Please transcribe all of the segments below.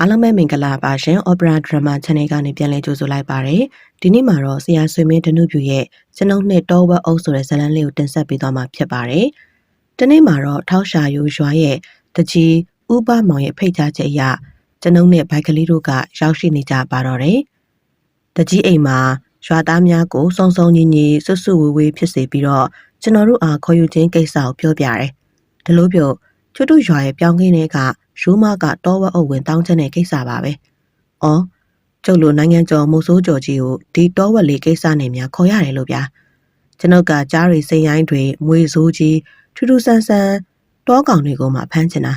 အားလုံးပဲမင်္ဂလာပါရှင် Opera Drama Channel ကနေပြန်လည်ကြိုဆိုလိုက်ပါရစေ။ဒီနေ့မှာတော့ဆရာဆွေမင်းတနုပြူရဲ့ကျွန်ုပ်နှစ်တောဝက်အုပ်ဆိုတဲ့ဇာတ်လမ်းလေးကိုတင်ဆက်ပေးသွားမှာဖြစ်ပါတယ်။ဒီနေ့မှာတော့ထောက်ရှာယူရွာရဲ့တကြီးဥပမောင်ရဲ့ဖိတ်ကြားချက်အရကျွန်ုပ်နဲ့ဘိုက်ကလေးတို့ကရောက်ရှိနေကြပါတော့တယ်။တကြီးအိမ်မှာရွာသားများကိုစုံစုံညီညီဆွတ်ဆွဝေဝေးဖြစ်စေပြီးတော့ကျွန်တော်တို့အားခေါ်ယူခြင်းကိစ္စကိုပြောပြတယ်။ဒီလိုပြော ချွတ်တူရွာရဲ့ပြောင်းခင်းတွေကရိုးမကတောဝက်အုပ်ဝင်တောင်းချက်တဲ့ကိစ္စပါပဲ။အော်ကျုပ်လိုနိုင်ငံကျော်မိုးစိုးကျော်ကြီးကိုဒီတောဝက်လေးကိစ္စနဲ့များခေါ်ရတယ်လို့ဗျာ။ကျွန်ုပ်ကကြားရီစိန်ရိုင်းတွေမွေစိုးကြီးထူးထူးဆန်းဆန်းတောကောင်တွေကိုမှဖမ်းချင်တာ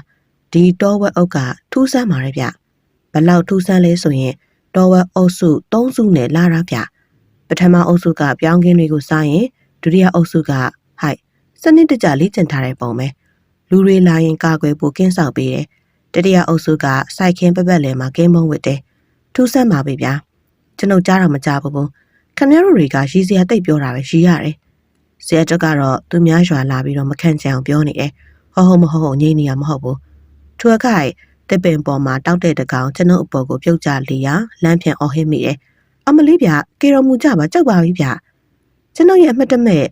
ဒီတောဝက်အုပ်ကထူးဆန်းပါရဲ့ဗျ။ဘလောက်ထူးဆန်းလဲဆိုရင်တောဝက်အုပ်စု၃စုနဲ့လာတာဗျ။ပထမအုပ်စုကပြောင်းခင်းတွေကိုစားရင်ဒုတိယအုပ်စုကဟိုက်စနစ်တကျလေ့ကျင့်ထားတဲ့ပုံပဲ လူတွေလာရင်ကာကွယ်ဖို့ကင်းဆောင်ပေးတယ်တတိယအုပ်စုကစိုက်ခင်းပပတ်လည်မှာကင်းမုံဝစ်တယ်ထူးဆန်းပါပဲဗျာကျွန်ုပ်ကြားတော့မကြဘူးဘူးခမရတို့တွေကရီစရာတိတ်ပြောတာပဲရီရတယ်ဆရာတက်ကတော့သူများရွာလာပြီးတော့မခန့်ချအောင်ပြောနေတယ်ဟောဟုတ်မဟုတ်ဟုတ်ငြိနေရမဟုတ်ဘူးထူအခိုင်တစ်ပင်ပေါ်မှာတောက်တဲ့တကောင်ကျွန်ုပ်အပေါ်ကိုပြုတ်ကျလေရလမ်းဖြန်အော်ဟစ်မိတယ်အမလေးဗျကေတော်မူကြပါကြောက်ပါပြီဗျကျွန်ုပ်ရဲ့အမှတ်တမဲ့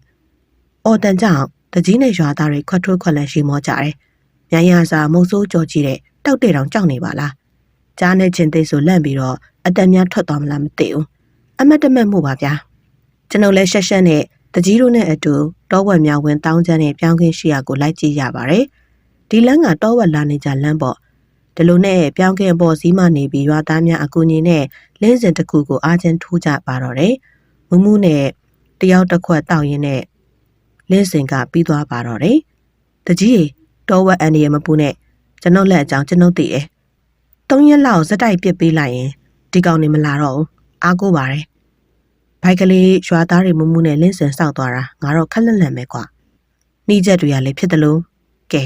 အော်တန်ကြောင့် တကြီးနဲ့ရွာသားတွေခွတ်ထိုးခွက်လန့်ရှိမောကြတယ်။မြန်ရစာမုံဆိုးကြော်ကြည့်တဲ့တောက်တဲ့တောင်ကြောက်နေပါလား။ကြားနဲ့ချင်းသိဆိုလန့်ပြီးတော့အတန်များထွက်သွားမလားမသိဘူး။အမတ်တမတ်မှုပါဗျာ။ကျွန်ုပ်လည်းရှက်ရှက်နဲ့တကြီးတို့နဲ့အတူတောဝက်များဝင်တောင်းချမ်းနဲ့ပြောင်းခင်းရှိရာကိုလိုက်ကြည့်ရပါတယ်။ဒီလမ်းကတောဝက်လာနေကြလမ်းပေါ့။ဒီလိုနဲ့ပြောင်းခင်းပေါ်စီးမနေပြီးရွာသားများအကူညီနဲ့လင်းစင်တစ်ခုကိုအားချင်းထိုးကြပါတော့တယ်။မမှုနဲ့တယောက်တစ်ခွက်တောက်ရင်းနဲ့ လင်းစင်ကပြီးသွားပါတော့တယ်။တကြီးတောဝက်အန်ဒီရမပူနဲ့ကျွန်ုပ်လက်အကြောင်းကျွန်ုပ်သိတယ်။သုံးရက်လောက်ဇက်တိုက်ပစ်ပေးလိုက်ရင်ဒီကောင်နေမလာတော့ဘူး။အားကိုးပါတယ်။ဘိုက်ကလေးရွာသားတွေမမှုနဲ့လင်းစင်စောက်သွားတာငါတော့ခက်လက်လက်ပဲကွာ။နှီးချက်တွေကလည်းဖြစ်တယ်လို့ကဲ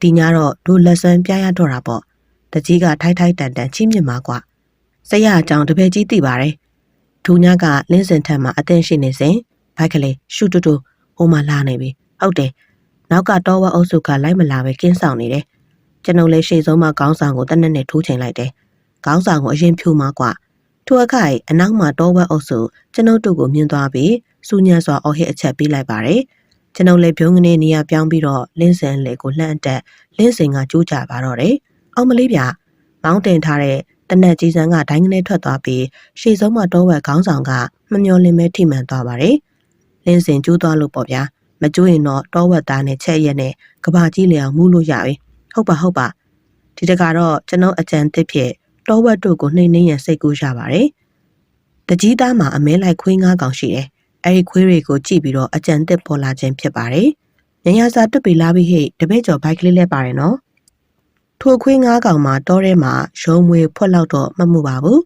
ဒီညတော့ဒိုလက်ဆွမ်းပြရတော့တာပေါ့။တကြီးကထိုက်ထိုက်တန်တန်ချင်းမြင့်မှာကွာ။ဆရာအကြောင်းတပည့်ကြီးသိပါတယ်။ဒူညကလင်းစင်ထက်မှာအသိရှိနေစဉ်ဘိုက်ကလေးရှုတူတူ ဟိုမှာလာနေပြီ။ဟုတ်တယ်။နောက်ကတောဝက်အုပ်စုကလိုက်မလာပဲကင်းဆောင်နေတယ်။ကျွန်ုပ်လည်းရှေ့ဆုံးမှာခေါင်းဆောင်ကိုတနက်နဲ့ထိုးချိန်လိုက်တယ်။ခေါင်းဆောင်ကိုအရင်ဖြူမှာကွာ။ထိုအခါအနောက်မှာတောဝက်အုပ်စုကျွန်ုပ်တို့ကိုမြင်သွားပြီးစူညံစွာအော်ဟစ်အချက်ပေးလိုက်ပါတယ်။ကျွန်ုပ်လည်းပြုံးကနေနေရာပြောင်းပြီးတော့လင်းစင်လေကိုလှမ်းတက်လင်းစင်ကကျိုးကြပါတော့တယ်။အောင်မလေးဗျ။မောင်းတင်ထားတဲ့တနက်ကြီးစံကဒိုင်းကနေထွက်သွားပြီးရှေ့ဆုံးမှာတောဝက်ခေါင်းဆောင်ကမမျော်လင့်မဲထိမှန်သွားပါတယ်။ လင်းစင်ကျိုးသွားလို့ပေါ့ဗျာ။မကျိုးရင်တော့တောဝက်သားနဲ့ချက်ရက်နဲ့ကဘာကြီးလျောင်မှုလို့ရပြီဟုတ်ပါဟုတ်ပါဒီတကတော့ကျွန်တော်အကြံသစ်ဖြစ်တောဝက်တို့ကိုနှိမ့်နှင်းရန်စိတ်ကူးရပါတယ်တကြီးသားမှာအမဲလိုက်ခွေးငါးကောင်ရှိတယ်အဲ့ဒီခွေးတွေကိုကြည့်ပြီးတော့အကြံသစ်ပေါ်လာခြင်းဖြစ်ပါတယ်ညညာစာတွတ်ပေလာပြီးဟိတပည့်ကျော်ဘိုက်ကလေးလဲပါတယ်နော်ထိုခွေးငါးကောင်မှာတောထဲမှာရုံမွေဖွက်လောက်တော့မမှုပါဘူး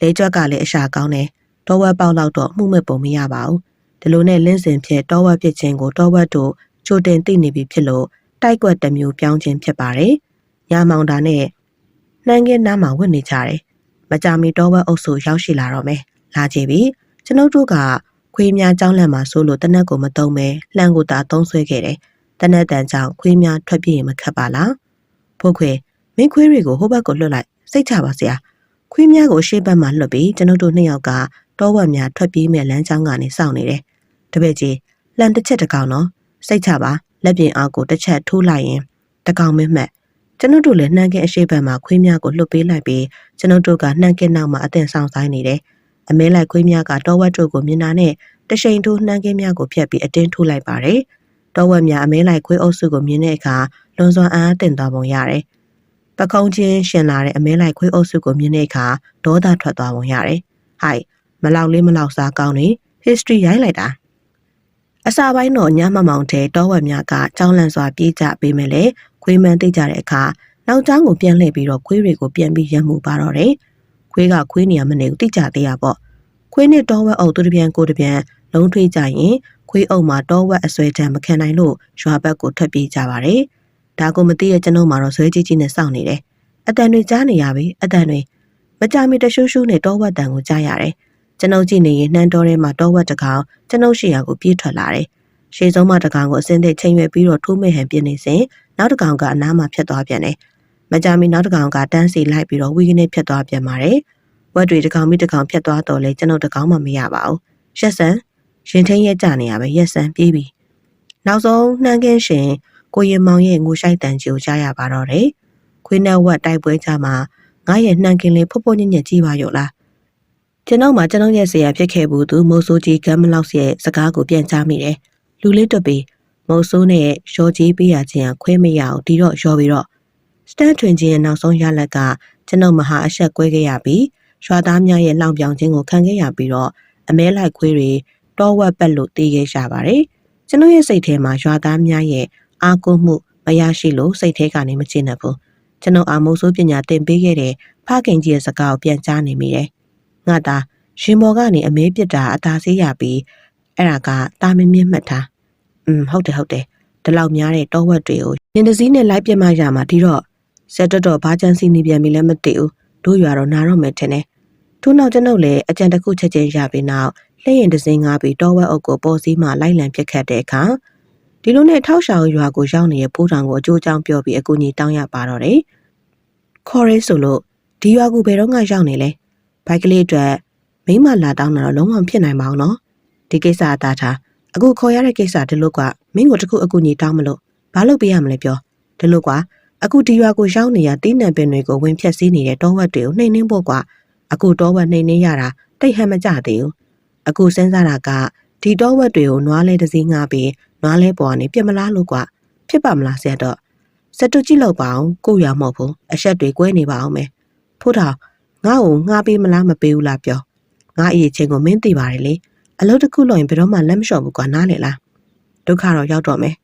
လဲကြွက်ကလည်းအရှာကောင်းတယ်တောဝက်ပေါက်လောက်တော့မှုမဲ့ပုံမရပါဘူး ဒီလိုနဲ့လင်းစင်ဖြစ်တောဝက်ဖြစ်ခြင်းကိုတောဝက်တို့ချိုတင်သိနေပြီဖြစ်လို့တိုက်ကွက်တစ်မျိုးပြောင်းခြင်းဖြစ်ပါတယ်။ညမောင်တာနဲ့နှမ်းကင်းနားမှာဝတ်နေကြတယ်။မကြမီတော့ဘက်အုပ်စုရောက်ရှိလာတော့မယ်။လာကြပြီ။ကျွန်ုပ်တို့ကခွေးများကြောင်းလန့်မှာဆိုလို့တနက်ကိုမတုံးပဲလှမ်းကိုသာသုံးဆွဲခဲ့တယ်။တနက်တန်ကြောင့်ခွေးများထွက်ပြေးရင်မခက်ပါလား။ဖို့ခွေမင်းခွေးတွေကိုဟိုဘက်ကိုလွတ်လိုက်စိတ်ချပါစရာ။ခွေးများကိုရှေ့ဘက်မှာလွတ်ပြီးကျွန်ုပ်တို့နှစ်ယောက်ကတောဝက်များထွက်ပြေးမဲ့လမ်းကြောင်းကနေစောင့်နေတယ်။ တပည့်ကြီးလန်တစ်ချက်တစ်ကောင်နော်စိတ်ချပါလက်ပြင်အောက်ကိုတစ်ချက်ထိုးလိုက်ရင်တကောင်မမှတ်ကျွန်ုပ်တို့လည်းနှမ်းကင်းအရှိဘက်မှာခွေးများကိုလှုပ်ပေးလိုက်ပြီးကျွန်ုပ်တို့ကနှမ်းကင်းနောက်မှာအသင်ဆောင်ဆိုင်နေတယ်။အမဲလိုက်ခွေးများကတောဝက်တို့ကိုမြင်တာနဲ့တရှိန်ထိုးနှမ်းကင်းများကိုဖျက်ပြီးအတင်းထိုးလိုက်ပါတယ်။တောဝက်များအမဲလိုက်ခွေးအုပ်စုကိုမြင်တဲ့အခါလွန်စွာအံ့အားသင့်သွားပုံရတယ်။ပကုံးချင်းရှင်လာတဲ့အမဲလိုက်ခွေးအုပ်စုကိုမြင်တဲ့အခါဒေါသထွက်သွားပုံရတယ်။ဟိုက်မလောက်လေးမလောက်စားကောင်းနေ history ရိုင်းလိုက်တာ။ အစာပိုင်းတော့ညမမောင်တဲ့တောဝက်များကကြောင်းလန့်စွာပြေးကြပေးမယ်လေခွေးမှန်းသိကြတဲ့အခါနောက်ကျောင်းကိုပြန်လှည့်ပြီးတော့ခွေးတွေကိုပြန်ပြီးရမှုပါတော့တယ်ခွေးကခွေးနေရမနေဘူးသိကြသေးရပေါ့ခွေးနဲ့တောဝက်အုပ်သူတပြန်ကိုတပြန်လုံးထွေးကြရင်ခွေးအုပ်မှာတောဝက်အစွဲတံမခံနိုင်လို့ရွာဘက်ကိုထွက်ပြေးကြပါတယ်ဒါကိုမသိရကျွန်ုပ်မှာတော့ဇွဲကြီးကြီးနဲ့စောင့်နေတယ်အတန်တွေကြားနေရပြီအတန်တွေမကြမီတရှူးရှူးနဲ့တောဝက်တန်ကိုကြားရတယ် ကျွန်ုပ်ကြည့်နေရင်နှမ်းတော်ထဲမှာတောဝက်တကောင်ကျွန်ုပ်ရှိရာကိုပြေးထွက်လာတယ်။ရှေ့ဆုံးမှတကောင်ကိုအစင်းသိချိန်ရွယ်ပြီးတော့ထိုးမဲ့ဟန်ပြင်းနေစဉ်နောက်တကောင်ကအနားမှာဖြတ်သွားပြန်တယ်။မကြမီနောက်တစ်ကောင်ကတန်းစီလိုက်ပြီးတော့ဝီကနေဖြတ်သွားပြန်ပါတယ်ဝက်တွေတစ်ကောင်ပြီးတစ်ကောင်ဖြတ်သွားတော့လေကျွန်ုပ်တစ်ကောင်မှမရပါဘူးရက်ဆန်ရင်ထင်းရဲ့ကြနေရပဲရက်ဆန်ပြေးပြီနောက်ဆုံးနှမ်းကင်းရှင်ကိုရင်မောင်ရဲ့ငိုရှိုက်တန်ကြီးကိုကြားရပါတော့တယ်ခွေးနဲ့ဝက်တိုက်ပွဲကြမှာငါရဲ့နှမ်းကင်းလေးဖွတ်ဖွတ်ညံ့ညံ့ကြီးပါရောလား ကျွန်တော်မှကျွန်တော်ရဲ့ဆရာဖြစ်ခဲ့ဘူးသူမိုးဆိုးကြီးကမ်းမလောက်ရဲ့စကားကိုပြန်ကြားမိတယ်လူလေးတွတ်ပြီးမုံဆိုးနဲ့ရော်ကြီးပေးရခြင်းခွဲမရအောင်ဒီတော့ရော်ပြီးတော့စတန်ထွင်ခြင်းရဲ့နောက်ဆုံးရလက်ကကျွန်ုပ်မဟာအဆက်ကွဲခဲ့ရပြီးရွာသားများရဲ့လောင်ပြောင်ခြင်းကိုခံခဲ့ရပြီးတော့အမဲလိုက်ခွေးတွေတောဝက်ပက်လို့တည်ခဲ့ရပါတယ်ကျွန်ုပ်ရဲ့စိတ်ထဲမှာရွာသားများရဲ့အားကိုးမှုမရရှိလို့စိတ်ထဲကနေမချင်ဘူးကျွန်ုပ်အာမိုးဆိုးပညာသင်ပေးခဲ့တဲ့ဖခင်ကြီးရဲ့စကားကိုပြန်ကြားနေမိတယ် ငါသားရှင်ဘော်ကနေအမဲပြစ်တာအသာစေးရပြီးအဲ့ဒါကတာမင်းမြင့်မှတ်တာอืมဟုတ်တယ်ဟုတ်တယ်ဒီလောက်များတဲ့တောဝက်တွေကိုရင်တစည်းနဲ့လိုက်ပြစ်မှရမှာဒီတော့ဆက်တော့တော့ဘာချမ်းစီနေပြန်ပြီလည်းမသိဘူးတို့ရွာတော့နာတော့မယ်ထင်တယ်ထို့နောက်ကျွန်ုပ်လည်းအကြံတစ်ခုချက်ချင်းရပြီးနောက်လှည့်ရင်တစင်းငါပြီးတောဝက်အုပ်ကိုပေါ်စည်းမှလိုက်လံပြစ်ခတ်တဲ့အခါဒီလိုနဲ့ထောက်ရှာရွာကိုရောက်နေတဲ့ဖိုးတောင်ကိုအကျိုးကြောင့်ပြောပြီးအကူကြီးတောင်းရပါတော့တယ်ခေါ်ရဲဆိုလို့ဒီရွာကိုဘယ်တော့မှရောက်နေလဲ ဘိုက်ကလေးအတွက်မိမလာတောင်းတာတော့လုံးဝဖြစ်နိုင်မအောင်နော်ဒီကိစ္စအသားထားအခုခေါ်ရတဲ့ကိစ္စဒီလိုကမင်းကိုတခုအကူကြီးတောင်းမလို့ဘာလုပ်ပေးရမလဲပြောဒီလိုကအခုဒီရွာကိုရောက်နေရတီးနှံပင်တွေကိုဝင်ဖြက်စီးနေတဲ့တောဝက်တွေကိုနှိမ်နှင်းဖို့ကအခုတောဝက်နှိမ်နှင်းရတာတိတ်ဟန်မကြသေးဘူးအခုစဉ်းစားတာကဒီတောဝက်တွေကိုနွားလဲတစ်စီးငှားပြီးနွားလဲပေါ်ကနေပြစ်မလားလို့ကဖြစ်ပါမလားဆရာတော့စက်တူကြည့်လောက်ပါအောင်ကိုရမဟုတ်ဘူးအဆက်တွေကွဲနေပါအောင်မယ်ဖို့ထော င်ငါ့ကိုငှားပေးမလားမပေးဘူးလားပြောငါအရေးချင်းကိုမင်းသိပါတယ်လေအလုပ်တစ်ခုလုပ်ရင်ဘယ်တော့မှလက်မလျှော့ဘူးကွာနားလေလားဒုက္ခတော့ရောက်တော့မယ်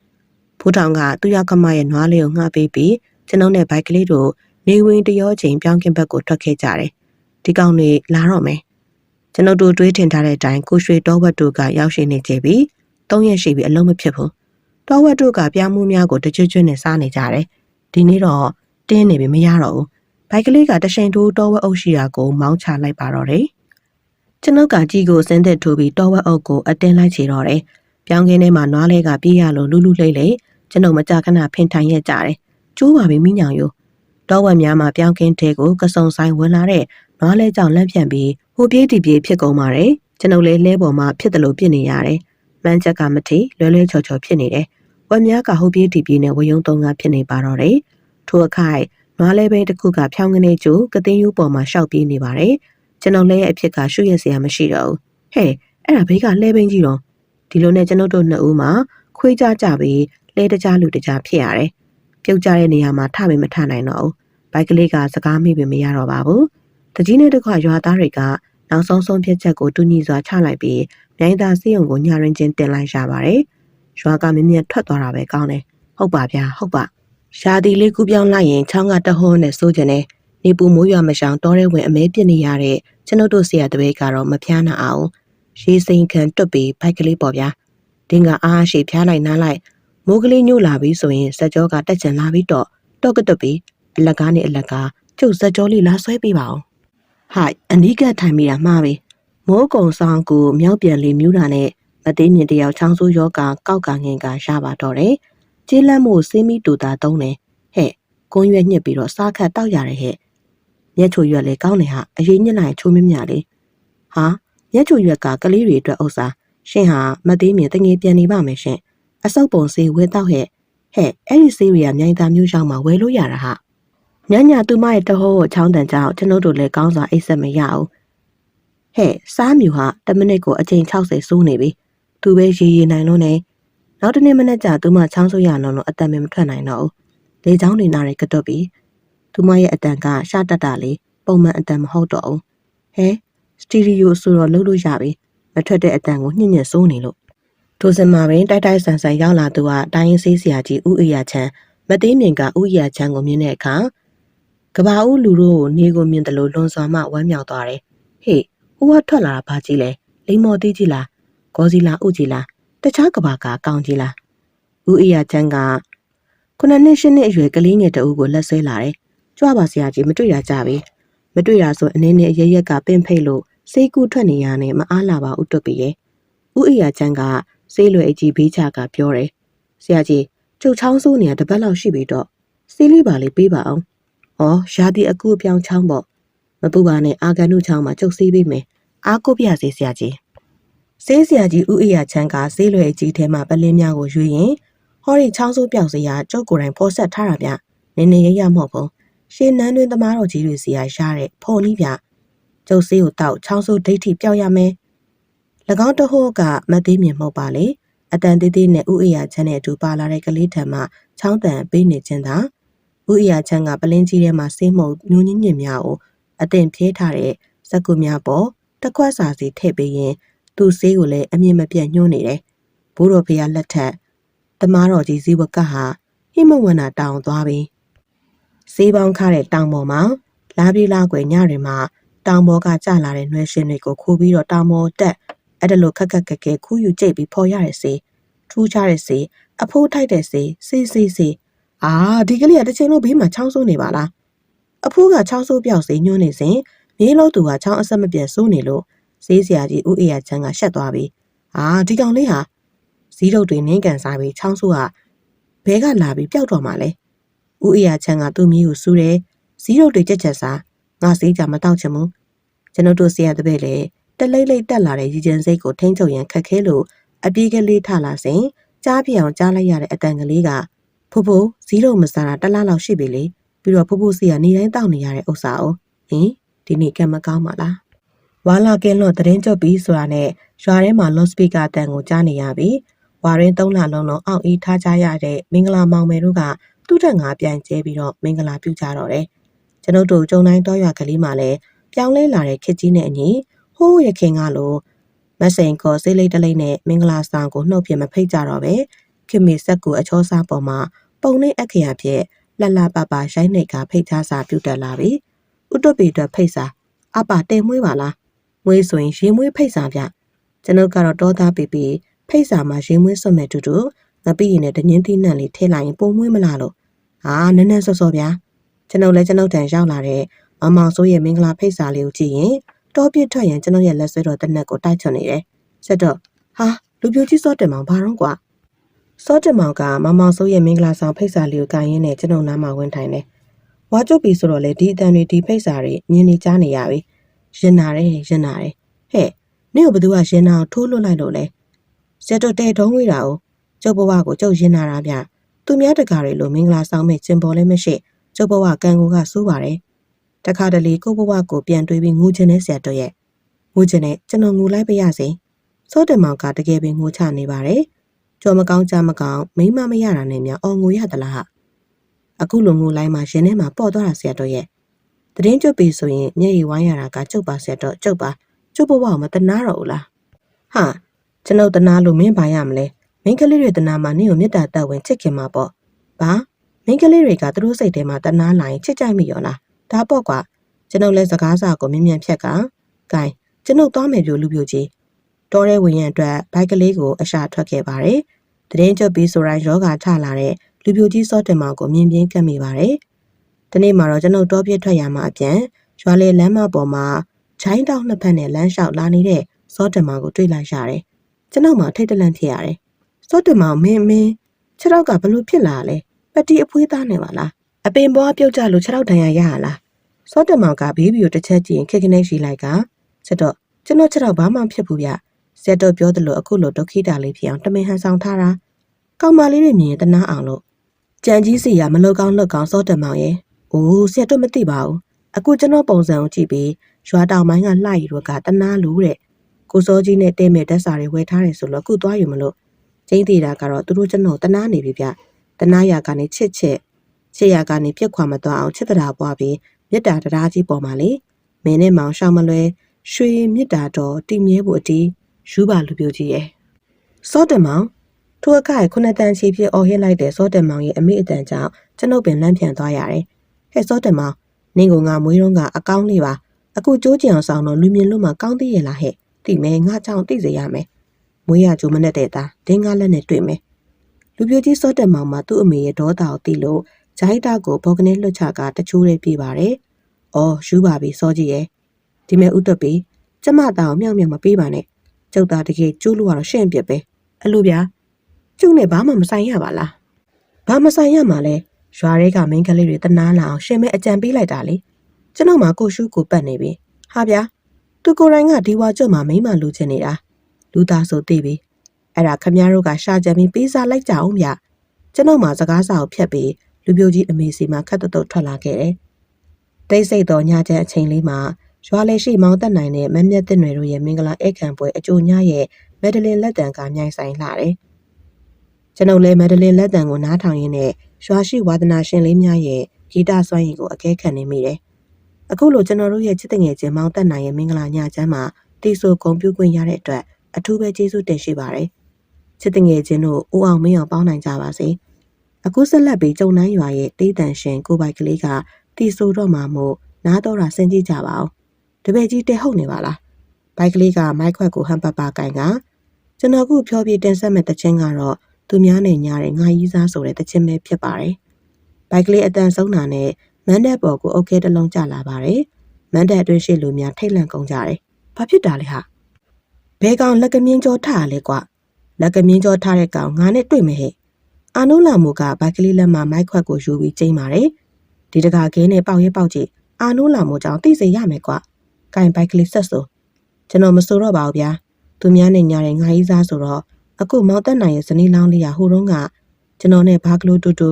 ဖိုးထောင်ကသူ့ယောက်ကမရဲ့နွားလေးကိုငှားပေးပြီးကျွန်ုပ်နဲ့ဘိုက်ကလေးတို့နေဝင်တရောချိန်ပြောင်းကင်ဘက်ကိုထွက်ခဲ့ကြတယ်ဒီကောင်တွေလာတော့မယ်ကျွန်ုပ်တို့တွေးထင်ထားတဲ့အတိုင်းကိုရွှေတောဝက်တို့ကရောက်ရှိနေကြပြီသုံးရက်ရှိပြီအလုံးမဖြစ်ဘူးတောဝက်တို့ကပြောင်းမှုများကိုတကြွကြွနဲ့စားနေကြတယ်ဒီနေ့တော့တင်းနေပြီမရတော့ဘူး ဘိုက်ကလေးကတရှိန်ထိုးတောဝက်အုပ်ရှိရာကိုမောင်းချလိုက်ပါတော့တယ်ကျွန်ုပ်ကကြီးကိုစင်းသက်ထိုးပြီးတောဝက်အုပ်ကိုအတင်းလိုက်ချေတော့တယ်ပြောင်းကင်းထဲမှာနွားလေးကပြေးရလို့လူလူလိမ့်လေကျွန်ုပ်မကြခဏဖင်ထိုင်ရကြတယ်ကျိုးပါပြီမိညာယိုတောဝက်များမှာပြောင်းကင်းတဲကိုကစုံဆိုင်ဝင်လာတဲ့နွားလဲကြောင့်လန့်ဖြန့်ပြီးဟိုပြေးတီပြေးဖြစ်ကုန်ပါတယ်ကျွန်ုပ်လည်းလဲပေါ်မှာဖြစ်တယ်လို့ပြစ်နေရတယ်မန်းချက်ကမထိလွဲလွဲချော်ချော်ဖြစ်နေတယ်ဝက်များကဟိုပြေးတီပြေးနဲ့ဝယုံသုံးကဖြစ်နေပါတော့တယ်ထိုအခိုက် နွားလဲဘဲတစ်ခုကဖြောင်းကနေကျိုးကသိန်းယူပေါ်မှာရှောက်ပြေးနေပါတယ်ကျွန်တော်လည်းအဖြစ်ကရှုရစရာမရှိတော့ဘူးဟဲ့အဲ့ဒါဘေးကလဲဘင်းကြီးတော့ဒီလိုနဲ့ကျွန်ုပ်တို့နှစ်ဦးမှာခွေးကြကြပြီးလဲတကြားလူတကြားဖြစ်ရတယ်ပြုတ်ကြတဲ့နေရာမှာထမမထနိုင်တော့ဘူးဘိုက်ကလေးကစကားမိပဲမရတော့ပါဘူးတကြီးနဲ့တခွရွာသားတွေကနောက်ဆုံးဆုံးဖြတ်ချက်ကိုတူညီစွာချလိုက်ပြီးမြိုင်းသားစီယုံကိုညာရင်ချင်းတင်လိုက်ရပါတယ်ရွာကမြမြထွက်သွားတာပဲကောင်းတယ်ဟုတ်ပါဗျာဟုတ်ပါ ရှာဒီလေးကူပြောင်းလိုက်ရင်ချောင်းကတဟွန်းနဲ့စိုးကျင်နေနေပူမိုးရွာမရှောင်တောထဲဝင်အမဲပြစ်နေရတဲ့ကျွန်ုပ်တို့ဆရာတပည့်ကတော့မဖျားနာအောင်ရေးစိန်ခံတွတ်ပြီးဘိုက်ကလေးပေါ်ဗျာတင်းကအားရှိဖျားလိုက်နားလိုက်မိုးကလေးညို့လာပြီဆိုရင်စက်ကြောကတက်ချင်လာပြီးတော့တော့ကတွတ်ပြီးအလက်ကားနဲ့အလက်ကားကျုပ်စက်ကြောလေးလာဆွဲပေးပါအောင်ဟိုက်အနီးကထိုင်မိတာမှားပြီမိုးကုံဆောင်ကိုမြောက်ပြန်လေးမြူးတာနဲ့မသိမြင်တယောက်ချောင်းဆိုးယောဂကောက်ကငင်ကရပါတော့တယ် ကျေးလက်မှုစေးမိတူတာတုံးတယ်ဟဲ့ကွန်းရွက်ညစ်ပြီးတော့စားခတ်တောက်ရတယ်ဟဲ့မျက်ချိုရွက်လေကောင်းတယ်ဟာအရေးညစ်လိုက်ချိုးမမြလေးဟာမျက်ချိုရွက်ကကလေးတွေအတွက်ဥစ္စာရှင်ဟာမသေးမြင်တငယ်ပြန်နေပါမယ်ရှင်အဆုပ်ပုံစေးဝဲတော့ဟဲ့ဟဲ့အဲ့ဒီစေးတွေကမြိုင်သားမျိုးရောက်မှဝဲလို့ရတာဟာညညာသူမရဲ့တဟိုးကိုချောင်းတန်ကြောင်ကျွန်ုပ်တို့လည်းကောင်းစွာအိတ်ဆက်မရအောင်ဟဲ့စားမြူဟာတမိနစ်ကိုအချိန်60စိုးနေပြီသူပဲရေရေနိုင်လို့နေ နောက်တနေ့မနေ့ကျသူမချောင်းဆိုးရအောင်လို့အတန်မမထွက်နိုင်တော့ဘူးလေချောင်းနေနာရဲကတွတ်ပြီးသူမရဲ့အတန်ကရှာတက်တာလေပုံမှန်အတန်မဟုတ်တော့ဘူးဟဲစတီရီယိုဆိုတော့လှုပ်လို့ရပြီမထွက်တဲ့အတန်ကိုညှင့်ညက်စိုးနေလို့ထိုစင်မှာပင်တိုက်တိုက်ဆန်ဆန်ရောက်လာသူကတိုင်းရင်းစေးစရာကြီးဥအိယာချမ်းမသေးမြင်ကဥအိယာချမ်းကိုမြင်တဲ့အခါကဘာဦးလူတို့ကိုနေကိုမြင်တယ်လို့လွန်စွာမှဝမ်းမြောက်သွားတယ်ဟေ့ဟိုကထွက်လာတာဘာကြီးလဲလိမ္မော်သေးကြီးလားဂေါ်စီလားဥကြီးလား တခြားကဘာကကောင်းကြီးလားဥအိယာချမ်းကခုနှစ်နှစ်ရှစ်နှစ်အရွယ်ကလေးငယ်တအုပ်ကိုလက်ဆွဲလာတယ်ကြွပါစရာကြီးမတွေ့ရကြပြီမတွေ့ရဆိုအနေနဲ့ရရက်ကပင်ဖိတ်လို့စိတ်ကူးထွက်နေရနဲ့မအားလာပါဥတွတ်ပြီရဲ့ဥအိယာချမ်းကစေးလွယ်အကြီးဘေးချကပြောတယ်ဆရာကြီးကျုပ်ချောင်းဆိုးနေရတပတ်လောက်ရှိပြီတော့စေးလေးပါလေးပေးပါအောင်။ဩရာသီအကူအပြောင်းချောင်းပေါ့။မပူပါနဲ့အာကန်နုချောင်းမှာကျုပ်စီးပေးမယ်။အားကိုပြစေဆရာကြီး။ ဆေးဆရာကြီးဦးအေရချမ်းကဆေးလွယ်ကြီးထဲမှာပလင်းများကိုရွေးရင်ဟောဒီချောင်းဆိုးပြောက်စရာကျုပ်ကိုယ်တိုင်ဖော်ဆက်ထားတာဗျ။နည်းနည်းရရမဟုတ်ဘူး။ရှင်းနန်းတွင်သမားတော်ကြီးတွေစီရရတဲ့ဖော်နီးဗျ။ကျုပ်ဆေးကိုတောက်ချောင်းဆိုးဒိဋ္ဌိပြောက်ရမယ်။၎င်းတဟိုးကမသေးမြင်မဟုတ်ပါလေ။အတန်သေးသေးနဲ့ဦးအေရချမ်းနဲ့အတူပါလာတဲ့ကလေးထံမှချောင်းတန်ပေးနေခြင်းသာဦးအေရချမ်းကပလင်းကြီးထဲမှာဆေးမှုန်ညူးညင်းညင်များကိုအတင်ဖြဲထားတဲ့စက်ကူများပေါ်တစ်ခွက်စာစီထည့်ပေးရင် သူ့ဆေးကိုလည်းအမြင့်မပြတ်ညှိုးနေတယ်။ဘိုးတော်ဖေကလက်ထက်တမားတော်ကြီးဇီဝကဟာဟိမဝန္တာတောင်သွားပြီ။ဆေးပေါင်းခါတဲ့တောင်ပေါ်မှာလာပြေးလာကွယ်ညတွေမှာတောင်ပေါ်ကကျလာတဲ့နှွဲရှင်တွေကိုခိုးပြီးတော့တောင်ပေါ်တက်အဲ့ဒါလိုခက်ခက်ခက်ခဲခူးယူကြိတ်ပြီးဖော်ရတဲ့ဆေးထူးခြားတဲ့ဆေးအဖိုးထိုက်တဲ့ဆေးဆေးဆေးဆေးအာဒီကလေးကတစ်ချိန်လုံးဘေးမှာချောင်းဆိုးနေပါလားအဖိုးကချောင်းဆိုးပြောက်ဆေးညွှန်းနေစဉ်မြေလုံးသူကချောင်းအဆက်မပြတ်ဆိုးနေလို့ ဈေးဆရာကြီးဦးအေရချမ်းကရှက်သွားပြီအာဒီကောင်လေးဟာဇီးတုပ်တွေနင်းကန်စားပြီးချောင်းဆိုးကဘဲကလာပြီးပျောက်တော့မှလဲဦးအေရချမ်းကသူ့မြေကိုစူးတယ်ဇီးတုပ်တွေကြက်ကြက်စားငါစေးကြမတောက်ချင်ဘူးကျွန်တော်တို့ဆရာတပည့်လေတလိမ့်လိမ့်တက်လာတဲ့ရည်ကျန်စိတ်ကိုထိန်းချုပ်ရန်ခက်ခဲလို့အပြေးကလေးထလာစဉ်ကြားပြအောင်ကြားလိုက်ရတဲ့အတန်ကလေးကဖိုးဖိုးဇီးတုပ်မစားတာတစ်လားလောက်ရှိပြီလေပြီးတော့ဖိုးဖိုးစီကနေတိုင်းတောက်နေရတဲ့ဥစ္စာ哦ဟင်ဒီနေ့ကံမကောင်းပါလား ဝါလာကင်းလို့သတင်းကြုတ်ပြီးဆိုတာနဲ့ရွာထဲမှာ loud speaker အတန်ကိုကြားနေရပြီဝါရင်းသုံးလလုံးလုံးအောက်အီးထားကြရတဲ့မင်္ဂလာမောင်မယ်တို့ကသူ့ထက်ငါပြန်ကျဲပြီးတော့မင်္ဂလာပြုကြတော့တယ်ကျွန်ုပ်တို့ကျုံတိုင်းတော့ရွာကလေးမှလည်းပြောင်းလဲလာတဲ့ခစ်ကြီးနဲ့အညီဟိုးရခင်ကလိုမစိန်ကောဆေးလေးတလေးနဲ့မင်္ဂလာဆောင်ကိုနှုတ်ပြမဖိတ်ကြတော့ပဲခင်မေဆက်ကူအချောစားပေါ်မှာပုံနဲ့အခရာဖြင့်လှလှပပရိုက်နှိတ်ကဖိတ်ချစာပြုတ်တက်လာပြီဥတုပေအတွက်ဖိတ်စာအပတဲမွေးပါလား မွေးဆိုရင်ရေမွေးဖိတ်စာဗျကျွန်ုပ်ကတော့တောသားပေပေဖိတ်စာမှာရေမွေးစွတ်မဲ့တူတူငပိရင်နဲ့တငင်းသီးနှံလေးထည့်လိုက်ရင်ပုံမွေးမလားလို့အာနည်းနည်းစောစောဗျာကျွန်ုပ်လည်းကျွန်ုပ်တန်ရောက်လာတဲ့မမောင်စိုးရဲ့မင်္ဂလာဖိတ်စာလေးကိုကြည့်ရင်တောပြစ်ထွက်ရင်ကျွန်ုပ်ရဲ့လက်ဆွဲတော်တနက်ကိုတိုက်ချွန်နေတယ်ဆက်တော့ဟာလူပြိုကြီးစောတင်မောင်ဘာတော့ကွာစောတင်မောင်ကမမောင်စိုးရဲ့မင်္ဂလာဆောင်ဖိတ်စာလေးကိုကိုင်ရင်းနဲ့ကျွန်ုပ်နားမှာဝင်ထိုင်တယ်ဝါကျုပ်ပြီဆိုတော့လေဒီအတန်တွေဒီဖိတ်စာတွေမြင်နေကြားနေရပြီ ရင်နာတယ်ရင်နာတယ်ဟဲ့နင့်ကိုဘသူကရင်နာကိုထိုးလွတ်လိုက်လို့လဲစက်တော့တဲတုံးဝေးတာကိုကျုပ်ဘဝကိုကျုပ်ရင်နာတာဗျသူများတကာတွေလိုမင်္ဂလာဆောင်မဲ့ကျင်ပေါ်လည်းမရှိကျုပ်ဘဝကံကိုကစိုးပါတယ်တခါတလေကိုဘဝကိုပြန်တွေးပြီးငိုချင်တဲ့ဆရာတော်ရဲ့ငိုချင်တဲ့ကျွန်တော်ငိုလိုက်ပါရစေစောတင်မောင်ကတကယ်ပင်ငိုချနေပါတယ်ကြော်မကောင်းကြမကောင်းမိမမရတာနဲ့များအော်ငိုရသလားအခုလိုငိုလိုက်မှရင်ထဲမှာပေါ့သွားတာဆရာတော်ရဲ့ တရင်ကျွတ်ပြီဆိုရင်မျက်ရည်ဝိုင်းရတာကကျုပ်ပါဆရာတော်ကျုပ်ပါကျုပ်ဘဝကိုမတနာတော့ဘူးလားဟာကျွန်ုပ်တနာလို့မင်းပါရမလဲမင်းကလေးတွေတနာမှနင့်ကိုမေတ္တာတက်ဝင်ချစ်ခင်မှာပေါ့ဘာမင်းကလေးတွေကသူတို့စိတ်ထဲမှာတနာလာရင်ချစ်ကြိုက်မိရောလားဒါပေါ့ကွာကျွန်ုပ်လည်းစကားစာကိုမြင်မြန်ဖြက်ကဂိုင်းကျွန်ုပ်သွားမယ်ပြိုလူပြိုကြီးတော်တဲ့ဝင်ရန်အတွက်ဘိုက်ကလေးကိုအရှာထွက်ခဲ့ပါတယ်တရင်ကျွတ်ပြီးဆိုတိုင်းယောဂါထလာတဲ့လူပြိုကြီးစောတင်မောင်ကိုမြင်ပြင်းကပ်မိပါတယ် ဒီနေ့မှာတော့ကျွန်ုပ်တောပြစ်ထွက်ရမှာအပြန်ရွာလေလမ်းမပေါ်မှာဂျိုင်းတောက်နှစ်ဖက်နဲ့လမ်းလျှောက်လာနေတဲ့စောတင်မောင်ကိုတွေ့လိုက်ရတယ်ကျွန်ုပ်မှထိတ်တလန့်ဖြစ်ရတယ်စောတင်မောင်မင်းမင်းခြေထောက်ကဘလို့ဖြစ်လာလဲပတိအဖွေးသားနေပါလားအပင်ပွားပြုတ်ကြလို့ခြေထောက်ဒဏ်ရာရရလားစောတင်မောင်ကဘေးဘီကိုတစ်ချက်ကြည့်ရင်ခက်ခနဲ့ရှိလိုက်ကဆက်တော့ကျွန်တော်ခြေထောက်ဘာမှဖြစ်ဘူးဗျဆက်တော့ပြောသလိုအခုလိုဒုက္ခိတာလေးဖြစ်အောင်တမင်ဟန်ဆောင်ထားတာကောင်မလေးတွေမြင်ရင်တနာအောင်လို့ကြံကြီးစီရမလောက်ကောင်းလောက်ကောင်းစောတင်မောင်ရဲ့ အိုးဆက်တော့မသိပါဘူးအခုကျွန်တော်ပုံစံကိုကြည့်ပြီးရွာတောင်ပိုင်းကလှရီတို့ကတနာလူတဲ့ကိုစောကြီးနဲ့တဲမဲ့တက်စာတွေဝယ်ထားတယ်ဆိုတော့အခုသွားယူမလို့ကျင်းသေးတာကတော့သူတို့ကျွန်တော်တနာနေပြီဗျတနာရကနေချစ်ချစ်ချစ်ရကနေပြက်ခွာမသွားအောင်ချစ်တရာပွားပြီးမြတ်တာတရားကြီးပေါ်မှာလေမင်းနဲ့မောင်ရှောင်းမလွဲရွှေမြတ်တာတော်တိမြဲဖို့အတီးယူပါလူပြိုကြီးရဲ့စောတမောင်ထိုအခါခုနှစ်တန်ချီဖြစ်အော်ဟစ်လိုက်တဲ့စောတမောင်ရဲ့အမိအတန်ကြောင့်ကျွန်ုပ်ပင်လန့်ပြန်သွားရတယ် ဟဲ့စောတမောင်နင်းကငါမွေးတော့ကအကောင်းလေးပါအခုကြိုးကြံအောင်ဆောင်တော့လူမြင်လို့မှကောင်းသေးရဲ့လားဟဲ့တိမဲငါကြောင့်သိစေရမယ်မွေးရကြိုးမနဲ့တဲ့သားဒင်းကားလက်နဲ့တွေ့မယ်လူပြိုကြီးစောတက်မောင်မှာသူ့အမေရဲ့ဒေါသကိုသိလို့ဂျိုင်းတာကိုဘောကနေလွတ်ချကတချိုးလေးပြေးပါတယ်။အော်ယူပါပြီစောကြီးရဲ့ဒီမဲ့ဥတ္တပီကျမသားကိုမြောက်မြောက်မပေးပါနဲ့။ကျုပ်သားတကယ်ကျိုးလို့ကတော့ရှင့်ပြစ်ပဲ။အဲ့လိုဗျာကျုပ်နဲ့ဘာမှမဆိုင်ရပါလား။ဘာမဆိုင်ရမှာလဲ ရွာတွေကမိန်းကလေးတွေတနာလာအောင်ရှင်မဲအကြံပေးလိုက်တာလေကျွန်တော်မှကိုရှုကိုပတ်နေပြီဟာဗျာသူကိုယ်တိုင်ကဒီဝါကျွတ်မှာမိမလူချင်နေတာလူသားဆိုသိပြီအဲ့ဒါခမည်းတော်ကရှာကြံပြီးပေးစားလိုက်ကြအောင်ဗျကျွန်တော်မှစကားစာကိုဖြတ်ပြီးလူပြိုကြီးအမေစီမှာခတ်တတုတ်ထွက်လာခဲ့တယ်တိတ်ဆိတ်တော်ညချမ်းအချိန်လေးမှာရွာလေရှိမောင်းတက်နိုင်တဲ့မက်မြက်တဲ့တွေတို့ရဲ့မင်္ဂလာဧကန်ပွဲအကျိုးညရဲ့မက်ဒလင်လက်တံကမြိုင်ဆိုင်လာတယ်ကျွန်ုပ်လည်းမက်ဒလင်လက်တံကိုနားထောင်ရင်းနဲ့ ရွာရှိဝါသနာရှင်လေးများရဲ့ဂီတစွမ်းရည်ကိုအကဲခံနေမိတယ်။အခုလိုကျွန်တော်တို့ရဲ့ချစ်တဲ့ငယ်ချင်းမောင်တက်နိုင်ရဲ့မင်္ဂလာညချမ်းမှာတီဆိုဂုံပြုခွင့်ရတဲ့အတွက်အထူးပဲကျေးဇူးတင်ရှိပါတယ်။ချစ်တဲ့ငယ်ချင်းတို့ဦးအောင်မင်းအောင်ပေါင်းနိုင်ကြပါစေ။အခုဆက်လက်ပြီးကျုံနှန်းရွာရဲ့တေးတန်ရှင်ကိုပိုက်ကလေးကတီဆိုတော့မှမို့နားတော့တာဆင်ကြည့်ကြပါဦး။တပည့်ကြီးတဲဟုတ်နေပါလား။ဘိုက်ကလေးကမိုက်ခွက်ကိုဟန်ပတ်ပါကင်ကကျွန်တော်ခုဖြောပြတင်ဆက်မဲ့တခြင်းကတော့ သူများနဲ့ညားတဲ့ငါကြီးစားဆိုတဲ့တခြင်းပဲဖြစ်ပါတယ်။ဘိုက်ကလေးအတန်ဆုံးတာနဲ့မန်းတဲ့ပေါ်ကိုအုတ်ခဲတစ်လုံးကျလာပါတယ်။မန်းတဲ့အတွင်းရှိလူများထိတ်လန့်ကုန်ကြတယ်။ဘာဖြစ်တာလဲဟာ။ဘဲကောင်လက်ကမြင်းကြောထားရလဲကွ။လက်ကမြင်းကြောထားတဲ့ကောင်ငါနဲ့တွေ့မယ်ဟဲ့။အာနုလာမူကဘိုက်ကလေးလက်မှာမိုက်ခွက်ကိုယူပြီးကျိန်းပါတယ်။ဒီတကာကင်းနဲ့ပေါက်ရဲပေါက်ကြည့်အာနုလာမူကြောင့်သိစေရမယ်ကွ။ကင်ဘိုက်ကလေးဆက်ဆိုကျွန်တော်မဆိုတော့ပါဘူးဗျာ။သူများနဲ့ညာတဲ့ငါကြီးစားဆိုတော့ အခုမောင်တက်နိုင်ရဲ့ဇနီးလောင်းလေးကဟိုတုန်းကကျွန်တော်နဲ့ဘာကလို့တူတူ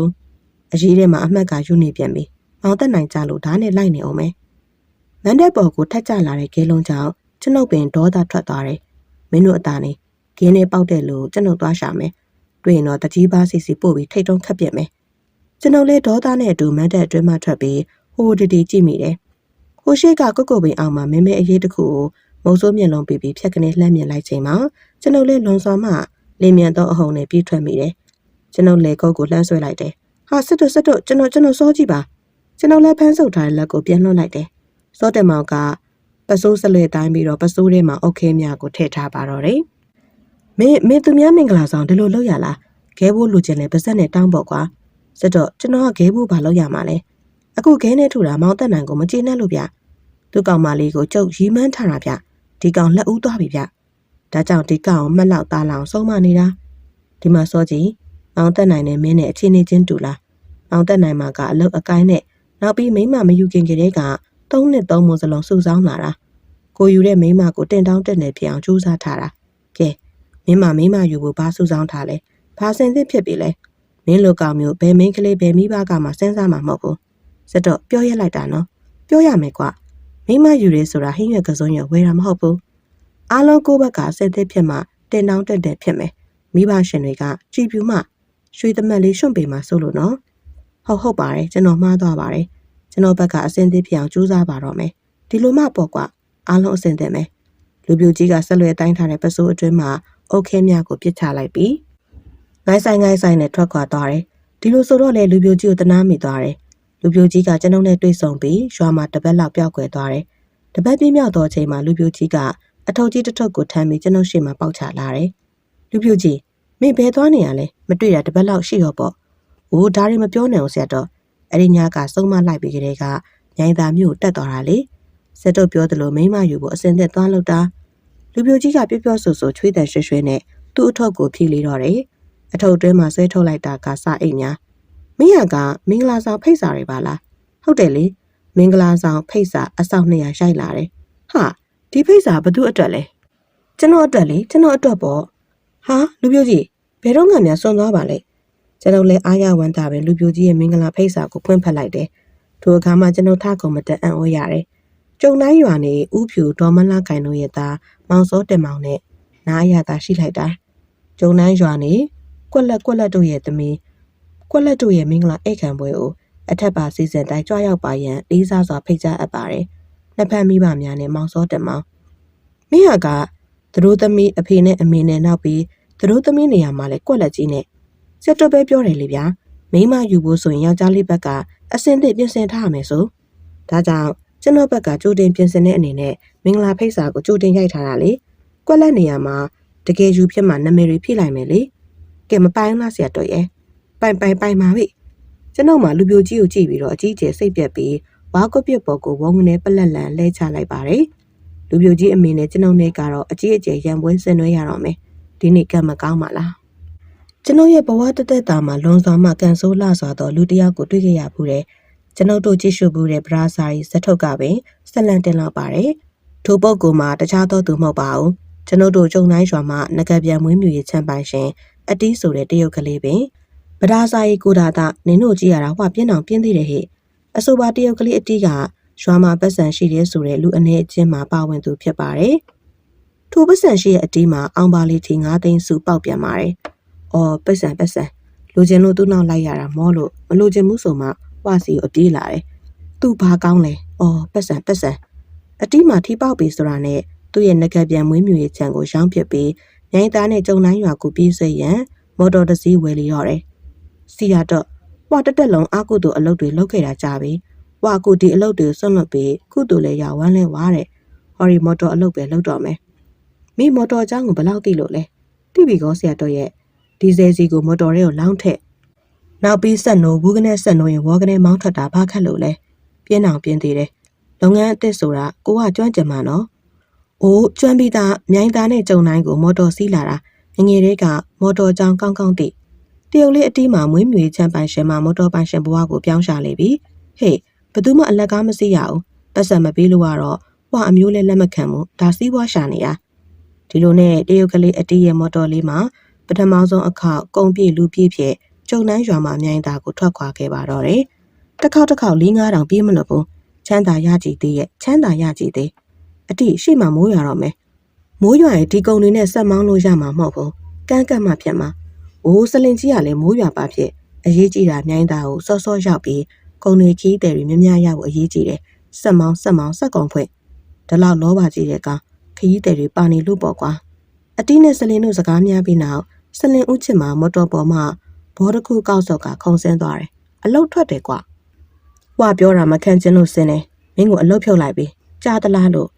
အရေးထဲမှာအမှတ်ကယူနေပြန်ပြီမောင်တက်နိုင်ကြလို့ဓာတ်နဲ့လိုက်နေအောင်မယ်မန်တဲ့ပေါ်ကိုထက်ကြလာတဲ့ကဲလုံးကြောင့်ကျွန်ုပ်ပင်ဒေါသထွက်သွားတယ်မင်းတို့အသားနေကင်းနဲ့ပေါက်တဲ့လူကျွန်ုပ်သွားရှာမယ်တွေ့ရင်တော့တကြီးပါစီစီပို့ပြီးထိတ်တုံးခတ်ပြက်မယ်ကျွန်ုပ်လေးဒေါသနဲ့အတူမန်တဲ့အတွင်းမှထွက်ပြီးဟိုတီတီကြည့်မိတယ်ဟိုရှိကကုတ်ကုတ်ပင်အောင်မှာမင်းမဲအရေးတစ်ခုကို မုံစိုးမျက်လုံးပြီးပြီးဖြက်ကနေလှမ်းမြင်လိုက်ချိန်မှာကျွန်ုပ်လေးလွန်စွာမှလင်းမြန်သောအဟုန်နဲ့ပြေးထွက်မိတယ်ကျွန်ုပ်လေကုတ်ကိုလှမ်းဆွဲလိုက်တယ်ဟာစစ်တို့စစ်တို့ကျွန်တော်ကျွန်တော်စောကြည့်ပါကျွန်တော်လည်းဖမ်းဆုပ်ထားတဲ့လက်ကိုပြန်လွှတ်လိုက်တယ်စောတယ်မောင်ကပစိုးစလွဲတိုင်းပြီးတော့ပစိုးထဲမှာအုတ်ခဲများကိုထည့်ထားပါတော့တယ်မင်းမင်းသူများမင်္ဂလာဆောင်ဒီလိုလုပ်ရလားခဲဖို့လူချင်းလဲပါဇက်နဲ့တောင်းပေါ့ကွာစစ်တော့ကျွန်တော်ကခဲဖို့ဘာလုပ်ရမှာလဲအခုခဲနဲ့ထူတာမောင်တက်နိုင်ကိုမကျေနပ်လို့ဗျသူကောင်မလေးကိုကျုပ်ရီးမန်းထားတာဗျ ဒီကောင်လက်ဦးသွားပြီဗျဒါကြောင့်ဒီကောင်မက်လောက်သားလောင်ဆုံးမနေတာဒီမှာစောကြည့်မောင်တက်နိုင်နဲ့မင်းနဲ့အချင်းချင်းတူလားမောင်တက်နိုင်မှာကအလုတ်အကိုင်းနဲ့နောက်ပြီးမိမမယူခင်ကလေးကသုံးနှစ်သုံးမိုးစလုံးစုဆောင်းလာတာကိုယူတဲ့မိမကိုတင်တောင်းတက်နေဖြစ်အောင်ကြိုးစားထားတာကဲမင်းမမိမယူဖို့ဘာစုဆောင်းထားလဲဘာစင်စစ်ဖြစ်ပြီလဲမင်းလိုကောင်မျိုးဘယ်မင်းကလေးဘယ်မိဘကမှစဉ်းစားမှာမဟုတ်ဘူးစတော့ပြောရလိုက်တာနော်ပြောရမယ်ကွ မိမယူရဲဆိုတာဟင်းရွက်ကစုံရဝဲတာမဟုတ်ဘူးအားလုံးကိုဘက်ကစက်သစ်ဖြစ်မှတင်တောင်းတက်တယ်ဖြစ်မယ်မိဘရှင်တွေကကြည်ပြူမှရွှေသမက်လေးရွှွန့်ပေမှာစိုးလို့နော်ဟုတ်ဟုတ်ပါတယ်ကျွန်တော်မှားသွားပါတယ်ကျွန်တော်ဘက်ကအစင်သစ်ဖြစ်အောင်ကြိုးစားပါတော့မယ်ဒီလိုမှပေါ့ကွာအားလုံးအစင်သစ်မယ်လူပြိုကြီးကဆက်လွယ်တိုင်းထားတဲ့ပစိုးအတွင်းမှာအုတ်ခဲမြကိုပြစ်ချလိုက်ပြီးငိုင်းဆိုင်ငိုင်းဆိုင်နဲ့ထွက်ခွာသွားတယ်ဒီလိုဆိုတော့လေလူပြိုကြီးကိုတနာမိသွားတယ် လူပြိုကြီးကကျွန်ုပ်နဲ့တွေ့ဆုံပြီးရွာမှာတပတ်လောက်ပျောက်ကွယ်သွားတယ်တပတ်ပြည့်မြောက်သောအချိန်မှာလူပြိုကြီးကအထုပ်ကြီးတစ်ထုပ်ကိုထမ်းပြီးကျွန်ုပ်ရှေ့မှာပေါက်ချလာတယ်လူပြိုကြီးမင်းဘယ်သွားနေရလဲမတွေ့တာတပတ်လောက်ရှိတော့ပေါ့။အိုးဒါတွေမပြောနိုင်အောင်ဆရာတော်အဲ့ဒီညကစုံမလိုက်ပြီးကလေးကမြိုင်သာမြို့တက်သွားတာလေ။ဆက်တော့ပြောသလိုမိမယူဖို့အစင်သက်သွားလို့တာလူပြိုကြီးကပြပြဆူဆူချွေးတန်ရွှဲရွှဲနဲ့သူ့အထုပ်ကိုဖြီးလေတော့တယ်။အထုပ်တွင်းမှာဆွဲထုတ်လိုက်တာကစအိတ်များ။ မင်းရကမင်္ဂလာဆောင်ဖိတ်စာတွေပါလား။ဟုတ်တယ်လေ။မင်္ဂလာဆောင်ဖိတ်စာအဆောက်200ရိုက်လာတယ်။ဟာဒီဖိတ်စာဘသူအတွက်လဲ။ကျွန်တော်အတွက်လေကျွန်တော်အတွက်ပေါ့။ဟာလူပြိုကြီးဘယ်တော့မှများစွန့်သွားပါလဲကျွန်တော်လည်းအားရဝမ်းသာပဲလူပြိုကြီးရဲ့မင်္ဂလာဖိတ်စာကိုဖွင့်ဖက်လိုက်တယ်ထိုအခါမှကျွန်တော်ထကုန်မတက်အံ့ဩရတယ်ကျုံတိုင်းရွာနေဥဖြူဒေါ်မလာကင်တို့ရဲ့သားမောင်စောတင်မောင်နဲ့နားရတာရှိလိုက်တာကျုံတိုင်းရွာနေကွက်လက်ကွက်လက်တို့ရဲ့သမီး ကွက်လက်တို့ရဲ့မင်္ဂလာအိတ်ခံပွဲကိုအထက်ပါစီစဉ်တိုင်းကြွားရောက်ပါရန်လေးစားစွာဖိတ်ကြားအပ်ပါတယ်နှစ်ဖက်မိဘများနဲ့မောင်စောတင်မောင်မိဟာကသူတို့သမီးအဖေနဲ့အမေနဲ့နောက်ပြီးသူတို့သမီးနေရာမှာလဲကွက်လက်ကြီးနဲ့စက်တော့ပဲပြောတယ်လေဗျာမိမယူဖို့ဆိုရင်ယောက်ျားလေးဘက်ကအစင်သစ်ပြင်ဆင်ထားရမယ်ဆိုဒါကြောင့်ကျွန်တော်ဘက်ကကြိုတင်ပြင်ဆင်တဲ့အနေနဲ့မင်္ဂလာဖိတ်စာကိုကြိုတင်ရိုက်ထားတာလေကွက်လက်နေရာမှာတကယ်ယူဖြစ်မှနာမည်တွေဖြည့်လိုက်မယ်လေကဲမပိုင်လားဆရာတော်ရဲ့ ပိုင်ပိုင်ပိုင်ပါပြီကျွန်တော်မှလူပြိုကြီးကိုကြည့်ပြီးတော့အကြီးကျယ်စိတ်ပြက်ပြီးဝါကုတ်ပြက်ပေါ်ကိုဝုံငနေပလက်လန်လဲချလိုက်ပါတယ်လူပြိုကြီးအမေနဲ့ကျွန်ုပ်နဲ့ကတော့အကြီးအကျယ်ရံပွဲဆင်နွှဲရတော့မယ်ဒီနေ့ကံမကောင်းပါလားကျွန်ုပ်ရဲ့ဘဝတသက်တာမှာလွန်စွာမှကန်ဆိုးလှစွာသောလူတစ်ယောက်ကိုတွေ့ခဲ့ရဘူးတယ်ကျွန်ုပ်တို့ကြည့်ရှုဘူးတဲ့ဗရာစာရီဇက်ထုတ်ကပင်ဆက်လန့်တင်လောက်ပါတယ်ထိုပုဂ္ဂိုလ်မှာတခြားသောသူမဟုတ်ပါဘူးကျွန်ုပ်တို့ကြုံတိုင်းရွာမှာငကပြန်မွေးမြူရေးချမ်းပိုင်ရှင်အတီးဆိုတဲ့တရုတ်ကလေးပင် ဗရာစာရီကိုဒါတာနင်တို့ကြည့်ရတာဟွာပြင်းအောင်ပြင်းသေးတယ်ဟဲ့အဆိုပါတရုတ်ကလေးအတီးကရွာမှာပတ်စံရှိတယ်ဆိုတဲ့လူအနေအချင်းမှာပါဝင်သူဖြစ်ပါတယ်ထိုပတ်စံရှိရဲ့အတီးမှာအောင်ပါလေးထီ9သိန်းစုပေါက်ပြန်ပါတယ်။အော်ပတ်စံပတ်စံလိုချင်လို့သူ့နောက်လိုက်ရတာမောလို့မလိုချင်ဘူးဆိုမှဝါစီကိုအပြေးလာတယ်။သူ့ဘာကောင်းလဲ။အော်ပတ်စံပတ်စံအတီးမှာထိပေါက်ပြီဆိုတာနဲ့သူ့ရဲ့ငကပြန်မွေးမြူရေးခြံကိုရောင်းပစ်ပြီးမြိုင်သားနဲ့ကြုံတိုင်းရွာကိုပြေးဆွဲရန်မော်တော်တစ်စီးဝယ်လျော့တယ်။ စီရတော့ဝါတက်တက်လုံးအကုသို့အလုပ်တွေလုပ်ခဲ့တာကြပြီ။ဝါကူဒီအလုပ်တွေဆွန့်လွတ်ပြီးကုသို့လည်းရဝမ်းလဲဝါတဲ့။ဟော်ရီမော်တော်အလုပ်ပဲလုပ်တော့မယ်။မိမော်တော်အကြောင်းကိုဘယ်လောက်သိလို့လဲ။တိပြီကောဆရာတော်ရဲ့ဒီဇယ်စီကိုမော်တော်ရဲကိုလောင်းထက်နောက်ပြီးဆက်နိုးဘူးကနေဆက်နိုးရင်ဝေါကနေမောင်းထွက်တာဘာခက်လို့လဲပြင်းအောင်ပြင်းသေးတယ်လုပ်ငန်းအသစ်ဆိုတာကိုကကျွမ်းကျင်မှာနော်အိုးကျွမ်းပြီးသားမြိုင်းသားနဲ့ကြုံတိုင်းကိုမော်တော်စီးလာတာငငယ်လေးကမော်တော်ကြောင်ကောင်းကောင်းသိ တရုတ်လေးအတီးမှာမွေးမြူရေးချမ်းပိုင်ရှင်မှာမော်တော်ပိုင်ရှင်ဘဝကိုပြောင်းရှာလေပြီဟေးဘသူမှအလက်ကားမစီးရအောင်ပတ်စံမပေးလို့ကတော့ဟွာအမျိုးလဲလက်မခံဘူးဒါစီးပွားရှာနေရဒီလိုနဲ့တရုတ်ကလေးအတီးရဲ့မော်တော်လေးမှာပထမဆုံးအခေါက်ကုံပြည့်လူပြည့်ဖြစ်ကျုံနှန်းရွာမှာမြိုင်တာကိုထွက်ခွာခဲ့ပါတော့တယ်။တစ်ခေါက်တစ်ခေါက်၄၅တောင်ပြေးမလို့ဘူး။ချမ်းသာရကြည်သေးရဲ့ချမ်းသာရကြည်သေး။အတိရှိမှမိုးရွာတော့မယ်။မိုးရွာရင်ဒီကုံတွေနဲ့ဆက်မောင်းလို့ရမှာမဟုတ်ဘူး။ကန်းကန့်မှဖြစ်မှာ။ အိုးစလင်ကြီးကလည်းမိုးရွာပါဖြစ်အရေးကြီးတာမြိုင်တာကိုစောစောရောက်ပြီးကုံတွေခီးတယ်တွေများများရောက်အရေးကြီးတယ်။ဆက်မောင်းဆက်မောင်းဆက်ကုန်ဖွင့်။ဒါလောက်လောပါကြီးတဲ့ကောင်ခီးတယ်တွေပါနေလို့ပေါ့ကွာ။အတိနဲ့စလင်တို့စကားများပြီးနောက်စလင်ဦးချစ်မှာမော်တော်ပေါ်မှာဘောတစ်ခုကောက်စော့ကခုံဆင်းသွားတယ်။အလုတ်ထွက်တယ်ကွာ။ဟွာပြောတာမခံချင်လို့ဆင်းတယ်။မင်းကိုအလုတ်ဖြုတ်လိုက်ပြီ။ကြားသလားလို့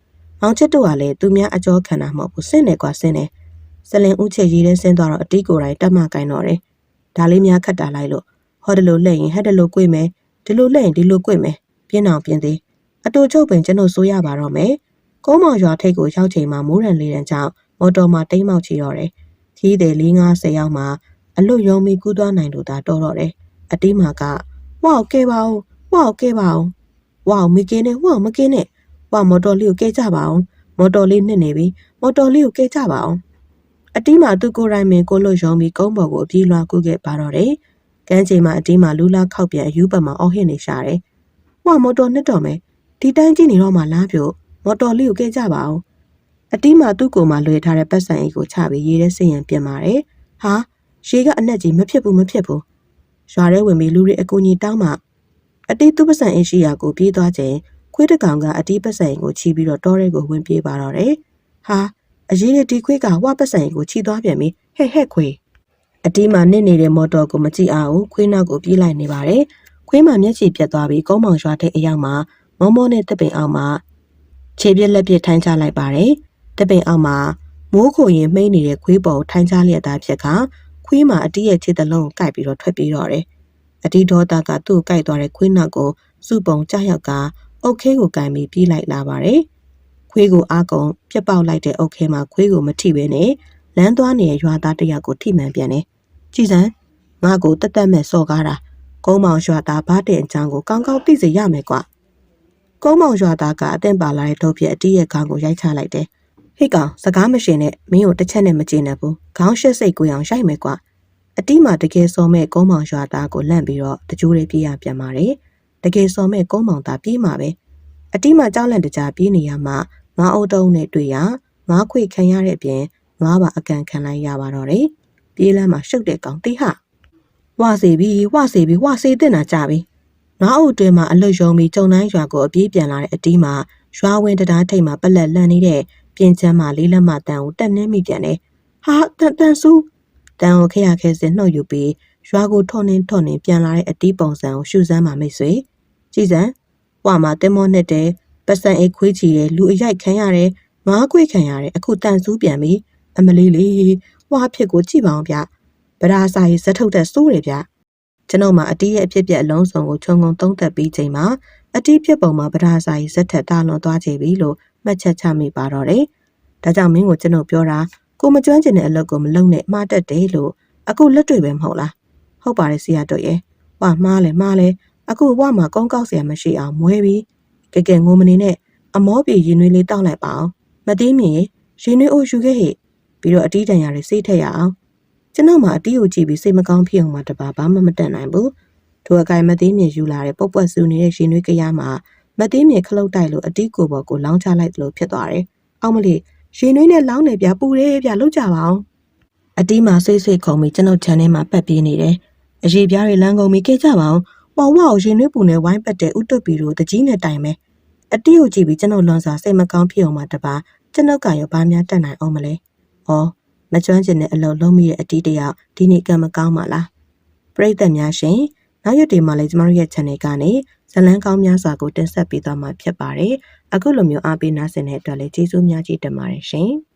မောင်ချစ်တို့ကလည်းသူများအကြောခံတာမဟုတ်ဘူးဆင်းတယ်ကွာဆင်းတယ်။ စလင်ဦးချစ်ရေးတဲ့ဆင်းသွားတော့အတီးကိုယ်တိုင်တက်မှကင်တော့တယ်။ဒါလေးများခတ်တာလိုက်လို့ဟောဒီလိုလက်ရင်ဟဲ့ဒီလို꿰မယ်ဒီလိုလက်ရင်ဒီလို꿰မယ်ပြင်းအောင်ပြင်းသေးအတူချုပ်ပင်ကျွန်တော်ဆိုရပါတော့မယ်။ကုန်းမောင်ရွာထိပ်ကိုရောက်ချိန်မှာမိုးရံလေးတန်းကြောင့်မော်တော်မှာတိမ်းမောက်ချီတော့တယ်။ခီးတယ်၄50ရောက်မှအလွတ်ရုံမီကူးသွားနိုင်လို့သာတော်တော့တယ်အတီးမာကဝေါကဲပါအောင်ဝေါကဲပါအောင်ဝေါမကင်းနဲ့ဝေါမကင်းနဲ့ဝေါမော်တော်လေးကိုကဲကြပါအောင်မော်တော်လေးနှစ်နေပြီမော်တော်လေးကိုကဲကြပါအောင် အတီးမာသူကိုယ်တိုင်ပင်ကိုလွတ်ရုံမီကုန်းပေါ်ကိုအပြေးလွှားကူးခဲ့ပါတော့တယ်ကန်းချိန်မှာအတီးမာလူလာခောက်ပြန်အယူပတ်မှာအော်ဟစ်နေရှာတယ်ဝေါမော်တော်နှစ်တော်မယ်ဒီတိုင်းကြည့်နေတော့မှလားပြို့မော်တော်လေးကိုကဲကြပါအောင်အတီးမာသူ့ကိုယ်မှာလွှဲထားတဲ့ပတ်စံအိတ်ကိုချပြီးရေးတဲ့စင်ရံပြင်ပါတယ်ဟာရေကအနက်ကြီးမဖြစ်ဘူးမဖြစ်ဘူးရွာထဲဝင်ပြီးလူတွေအကူကြီးတောင်းမှအတီးသူ့ပစံအင်းရှိရာကိုပြေးသွားချိန်ခွေးတကောင်ကအတီးပစံကိုချီပြီးတော့တောထဲကိုဝင်ပြေးပါတော့တယ်ဟာ အရေးတဲ့ဒီခွေးကဝပစံကိုချီသွားပြန်ပြီဟဲ့ဟဲ့ခွေးအတီးမှာနစ်နေတဲ့မော်တော်ကိုမကြည့်အောင်ခွေးနောက်ကိုပြေးလိုက်နေပါတယ်ခွေးမှမျက်ခြေပြတ်သွားပြီးကုန်းမောင်ရွာထိပ်အရောက်မှာမောမောနဲ့တပင်အောင်မှာခြေပြက်လက်ပြထိုင်းချလိုက်ပါတယ်တပင်အောင်မှာမိုးခိုရင်မှိန်းနေတဲ့ခွေးပေါ်ထိုင်းချလျက်သားဖြစ်ကခွေးမှာအတီးရဲ့ခြေသလုံးကိုကိုက်ပြီးတော့ထွက်ပြေးတော့တယ်။အတီးဒေါတာကသူ့ကိုကိုက်သွားတဲ့ခွေးနောက်ကိုစုပုံကြောက်ရောက်ကအုတ်ခဲကိုကင်ပြီးပြေးလိုက်လာပါတယ်။ ခွေးကိုအားကုန်ပြက်ပေါက်လိုက်တဲ့အုတ်ခဲမှာခွေးကိုမထိဘဲနဲ့လမ်းသွားနေတဲ့ရွာသားတစ်ယောက်ကိုထိမှန်ပြန်တယ်။ကြည်စံငါ့ကိုတက်တက်မဲ့စော်ကားတာကုန်းမောင်ရွာသားဘာတဲ့အကြောင်းကိုကောင်းကောင်းသိစေရမယ်ကွာ။ကုန်းမောင်ရွာသားကအသင့်ပါလာတဲ့ထုတ်ပြအတီးရဲ့ခေါင်းကိုရိုက်ချလိုက်တယ်ဟိတ်ကောင်စကားမရှင်နဲ့မင်းကိုတစ်ချက်နဲ့မကျေနပ်ဘူးခေါင်းရှက်စိတ်ကိုအောင်ရိုက်မယ်ကွာအတိမာတကယ်စော်မဲ့ကုန်းမောင်ရွာသားကိုလန့်ပြီးတော့တကြိုးလေးပြေးရပြန်ပါတယ်တကယ်စော်မဲ့ကုန်းမောင်သားပြေးမှာပဲအတိမာကြောက်လန့်တကြားပြေးနေရမှ ငါးအုပ်တုံးနဲ့တွေ့ရငါးခွေခံရတဲ့အပြင်ငါးပါအကန်ခံလိုက်ရပါတော့တယ်ပြေးလမ်းမှာရှုပ်တဲ့ကောင်တိဟဝါစီပြီဝါစီပြီဝါစီတင်တာကြပြီငါးအုပ်တွင်မှာအလွတ်ယုံပြီးကြုံတိုင်းရွာကိုအပြေးပြန်လာတဲ့အတီးမှာရွာဝင်တရားထိတ်မှာပလက်လန့်နေတဲ့ပြင်ချမ်းမှာလေးလက်မတန်ကိုတက်နှင်းမိပြန်တယ်။ဟာတန်တန်ဆူတန်ကိုခရခဲစင်နှုတ်ယူပြီးရွာကိုထော်နှင်းထော်နှင်းပြန်လာတဲ့အတီးပုံစံကိုရှုစမ်းမှမိတ်ဆွေကြည်စံဝါမှာတင်မောနဲ့တဲ့ ပတ်စံအိတ်ခွေးချီတယ်လူအရိုက်ခံရတယ်ငါးခွေးခံရတယ်အခုတန်ဆူးပြန်ပြီအမလေးလေးဟွာဖြစ်ကိုကြည့်ပါအောင်ဗျဗရာစာရေးဇက်ထုတ်တဲ့စိုးတယ်ဗျကျွန်တော်မှာအတီးရဲ့အဖြစ်ပြက်အလုံးစုံကိုခြုံငုံသုံးသပ်ပြီးချိန်မှာအတီးဖြစ်ပုံမှာဗရာစာရေးဇက်ထက်တာလွန်သွားချေပြီလို့မှတ်ချက်ချမိပါတော့တယ်ဒါကြောင့်မင်းကိုကျွန်တော်ပြောတာကိုမကျွမ်းကျင်တဲ့အလုပ်ကိုမလုပ်နဲ့မှားတတ်တယ်လို့အခုလက်တွေ့ပဲမဟုတ်လားဟုတ်ပါတယ်ဆရာတို့ရဲ့ဟွာမှားလဲမှားလဲအခုဘဝမှာကောင်းကောက်ဆရာမရှိအောင်မွဲပြီး ကဲကဲငုံမနေနဲ့အမောပြေရင်နွေးလေးတောက်လိုက်ပါအောင်မသိမြင်ရင်နွေးအိုးယူခဲ့ဟိပြီးတော့အတီးတန်ရတွေစိတ်ထက်ရအောင်ကျွန်တော်မှအတီးကိုကြည့်ပြီးစိတ်မကောင်းဖြစ်အောင်မှတပါဘာမှမတတ်နိုင်ဘူးထိုအကိုင်မသိမြင်ယူလာတဲ့ပုတ်ပွက်ဆူနေတဲ့ရင်နွေးကရမှာမသိမြင်ခလုတ်တိုက်လို့အတီးကိုပေါ်ကိုလောင်းချလိုက်သလိုဖြစ်သွားတယ်အောက်မလေးရင်နွေးနဲ့လောင်းနေပြပူတယ်ပြလောက်ကြပါအောင်အတီးမှာစိတ်စိတ်ခုံပြီးကျွန်ုပ်ခြံထဲမှာပတ်ပြေးနေတယ်။အရေးပြားတွေလမ်းကုန်ပြီးကြကြပါအောင်။ ပေါ်ဝါကိုရင်နှွေးပူနဲ့ဝိုင်းပတ်တဲ့ဥတုပီတို့တကြီးနဲ့တိုင်ပဲ။အတီးကိုကြည့်ပြီးကျွန်ုပ်လွန်စွာစိတ်မကောင်းဖြစ်အောင်မှတပါကျွန်ုပ်ကရောဘာများတက်နိုင်အောင်မလဲ။ဩမကျွမ်းကျင်တဲ့အလုပ်လုံးမိတဲ့အတီးတယောက်ဒီနေ့ကံမကောင်းပါလား။ပရိသတ်များရှင်နောက်ရက်တွေမှာလည်းကျမတို့ရဲ့ channel ကနေဇလန်းကောင်းများစွာကိုတင်ဆက်ပေးသွားမှာဖြစ်ပါတယ်။အခုလိုမျိုးအားပေးနားဆင်တဲ့အတွက်လည်းကျေးဇူးများကြီးတင်ပါတယ်ရှင်။